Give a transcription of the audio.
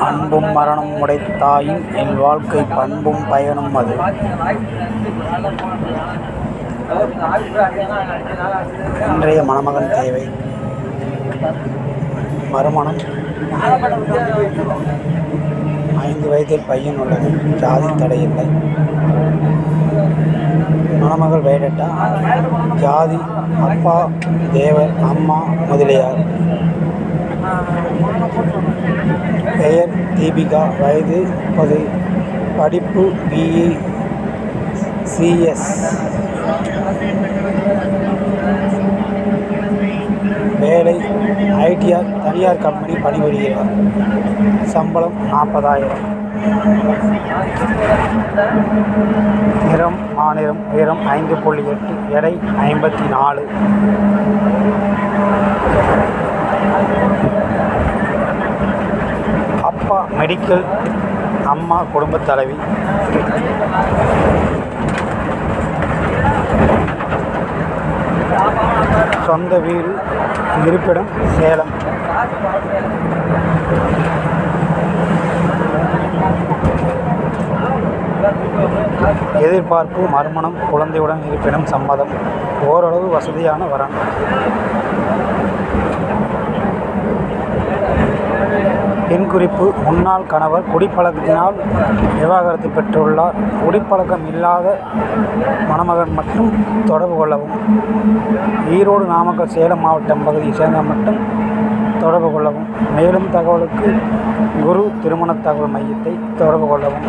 அன்பும் மரணம் உடைத்தாயின் இல்வாழ்க்கை பண்பும் பயனும் அது. இன்றைய மணமகன் தேவை. மறுமணம். ஐந்து வயதில் பையன் உள்ளது. ஜாதி தடையில்லை மணமகள் வேடட்டா? ஜாதி அப்பா தேவர் அம்மா முதலியார். பெயர் தீபிகா வயது முப்பது படிப்பு பிஇ சிஎஸ் வேலை ஐடிஆர் தனியார் கம்பெனி பணிபுரிகிறார். சம்பளம் நாற்பதாயிரம். நிறம் மாநிலம் உயரம் ஐந்து புள்ளி எட்டு எடை ஐம்பத்தி நாலு அப்பா மெடிக்கல் அம்மா குடும்பத் தலைவி. சொந்த வீடு இருப்பிடம் சேலம். எதிர்பார்ப்பு மறுமணம் குழந்தையுடன் இருப்பிடம் சம்மதம் ஓரளவு வசதியான வரன். குறிப்பு முன்னாள் கணவர் குடிப்பழக்கத்தினால் விவாகரத்து பெற்றுள்ளார். குடிப்பழக்கம் இல்லாத மணமகன் மட்டும் தொடர்பு கொள்ளவும். ஈரோடு நாமக்கல் சேலம் மாவட்டம் பகுதியை சேர்ந்த மட்டும் தொடர்பு கொள்ளவும். மேலும் தகவலுக்கு குரு திருமண தகவல் மையத்தை தொடர்பு கொள்ளவும்.